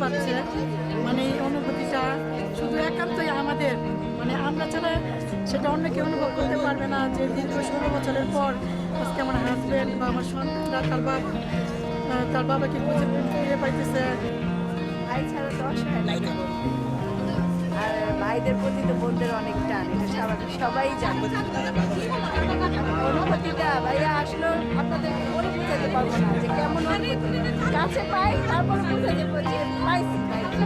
পাচ্ছে। মানে এই অনুভূতিটা শুধু একান্তই আমাদের মানে আমরা ছাড়া সেটা অন্য অনুভব করতে পারবে না যে দীর্ঘ ষোলো বছরের পর আজকে আমার হাজব্যান্ড বা আমার সন্তানরা তার বাবা তার বাবাকে খুঁজে ফিরে পাইতেছে। ভাই ছাড়া তো অসহায় আর ভাইদের প্রতি তো সবাই জানে অনুভূতিটা ভাইয়া আসলে আপনাদের বলে বুঝাতে পারব না যে কেমন কাছে পাই তারপর বুঝে দেবো যে পাইছি পাইছি।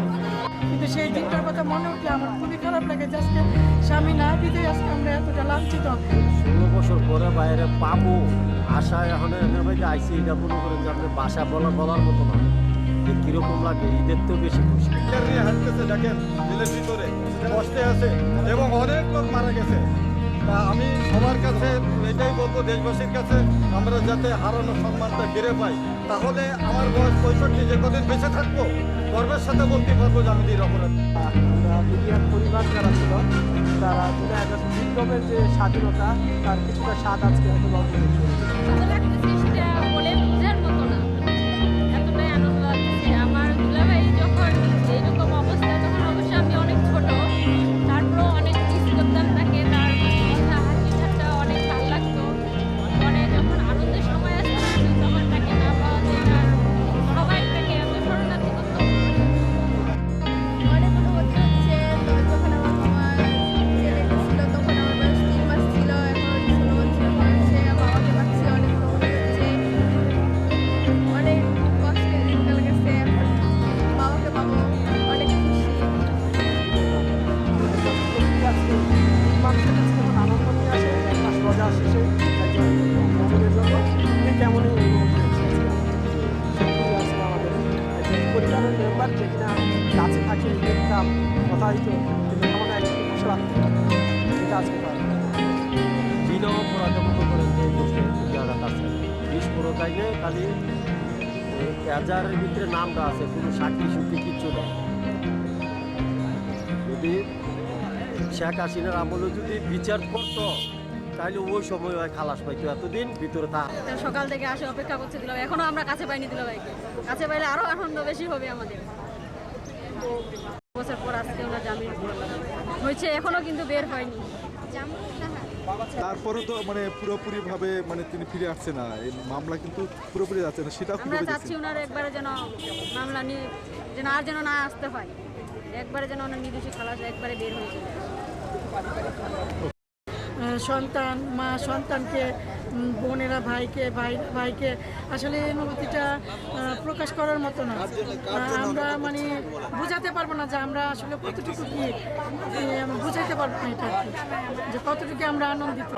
কিন্তু সেই দিনটার কথা মনে উঠলে আমার খুবই খারাপ লাগে যে আজকে স্বামী না বিদে আজকে আমরা এতটা লাঞ্ছিত। ষোলো বছর পরে বাইরে পাবো আশায় এখন বাইরে আইসি এটা মনে করেন যে আপনি বাসা বলা বলার মতো না। যে কীরকম লাগে ঈদের তো বেশি খুশি। হাঁটতেছে দেখেন ভিতরে। কষ্টে আছে এবং অনেক মারা গেছে। তা আমি সবার কাছে এটাই বলব, দেশবাসীর কাছে আমরা যাতে হারানো সম্মানটা ফিরে পাই, তাহলে আমার বয়স পঁয়ষট্টি, যে কদিন বেঁচে থাকব, গর্বের সাথে বলতে পারব যে আমি নিরপরাধ। পরিবার যারা ছিল, তারা যেটা একটা যে স্বাধীনতা, তার কিছুটা স্বাদ আজকে হয়তো মানুষের আনন্দ নিয়ে আসে একজন একজন কিনা কাছে থাকে দেখতাম কথা হইতো কিন্তু আমাকে একসাথে বসে রাখতো খালি এজারের ভিতরে নামটা আছে কোনো সাক্ষী সুখী কিচ্ছু যদি শেখ হাসিনার আমলে যদি বিচার করতো তাহলে ওই সময় হয় খালাস পাইতো এতদিন ভিতরে তা সকাল থেকে আসে অপেক্ষা করছে দিলাম এখনও আমরা কাছে পাইনি দিল ভাইকে কাছে পাইলে আরও আনন্দ বেশি হবে আমাদের। বছর পর আজকে ওনার জামিন হয়েছে এখনও কিন্তু বের হয়নি। তারপরে তো মানে পুরোপুরি ভাবে মানে তিনি ফিরে আসছে না। এই মামলা কিন্তু পুরোপুরি যাচ্ছে না সেটা আমরা চাচ্ছি ওনার একবারে যেন মামলা নিয়ে যেন আর যেন না আসতে হয়। একবারে যেন ওনার নির্দোষী খালাস একবারে বের হয়ে। আহ, সন্তান, মা সন্তানকে বোনেরা ভাইকে, ভাই, ভাইকে, আসলে এই অনুভূতিটা প্রকাশ করার মতো না। আমরা মানে বুঝাতে পারব না যে আমরা আসলে কতটুকু কি বুঝাইতে পারব না এটা যে কতটুকু আমরা আনন্দিত।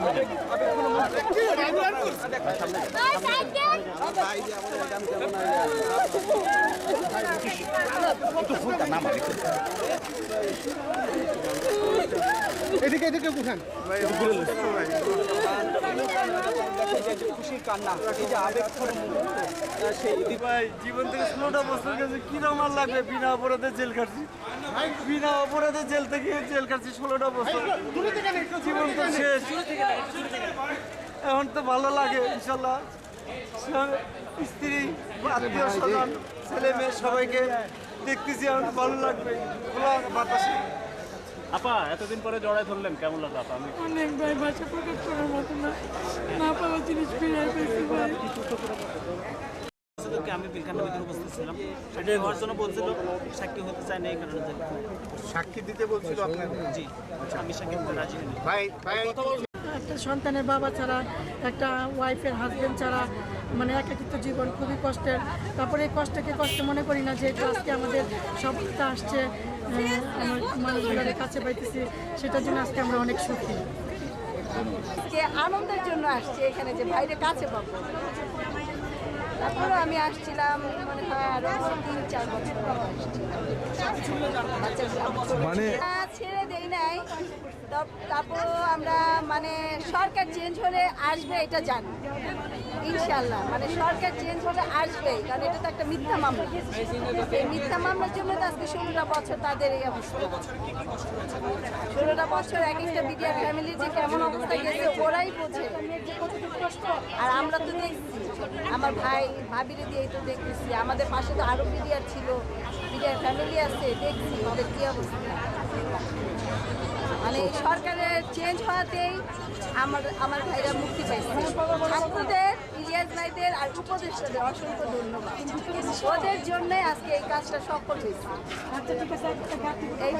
ভাই, জীবন থেকে ষোলোটা লাগবে? বিনা অপরাধে জেল বিনা অপরাধে থেকে জেল ষোলোটা জীবন তো শেষ। এখন তো ভালো লাগে, ইনশাল্লাহ। স্ত্রী, আত্মীয় স্বজন, ছেলে মেয়ে সবাইকে দেখতেছি, এখন ভালো লাগবে। বাতাসে। আপা এতদিন পরে জড়াই ধরলেন কেমন লাগল আপা? আমি অনেক ভাই বাসা প্রকাশ করার মতো না। না পাওয়া জিনিস ফিরে পেয়েছি ভাই। আমি বিলখানার ভিতরে উপস্থিত ছিলাম। সেটাই হওয়ার জন্য বলছিল সাক্ষী হতে চায় না এই কারণে সাক্ষী দিতে বলছিল জি আমি সাক্ষী দিতে রাজি নই ভাই ভাই। একটা সন্তানের বাবা ছাড়া একটা ওয়াইফের হাজবেন্ড ছাড়া মানে একাকিত্ব জীবন খুবই কষ্টের। তারপরে এই কষ্টকে কষ্ট মনে করি না যে আজকে আমাদের সফলতা আসছে আমার মানুষগুলোর কাছে পাইতেছি সেটার জন্য আজকে আমরা অনেক সুখী। আজকে আনন্দের জন্য আসছি এখানে যে বাইরে কাছে পাবো। তারপরে আমি আসছিলাম মনে হয় আরও তিন চার বছর মানে ছেড়ে দেই নাই তার- তারপরও আমরা মানে সরকার চেঞ্জ হলে আসবে এটা জানি। ইনশাল্লাহ মানে সরকার চেঞ্জ হলে আসবেই কারণ এটা তো একটা মিথ্যা মামলা। এই মিথ্যা মামলার জন্য তো আজকে ষোলোটা বছর তাদের এই অবস্থা। ষোলোটা বছর এক একটা বিডিআর ফ্যামিলির যে কেমন অবস্থা গেছে, ওরাই বোঝে। আর আমরা তো দেখছি, আমার ভাই, ভাবিরে দিয়েই তো দেখতেছি, আমাদের পাশে তো আরও বিডিআর ছিল। বিডিআর ফ্যামিলি ফ্যামিলি আছে দেখছি ওদের কি অবস্থা। মানে সরকারের চেঞ্জ হওয়াতেই আমার আমার ভাইরা মুক্তি পাইছে। ছাত্রদের ইলিয়াস ভাইদের আর উপদেষ্টাদের অসংখ্য ধন্যবাদ। ওদের জন্যই আজকে এই কাজটা সফল হয়েছে। এই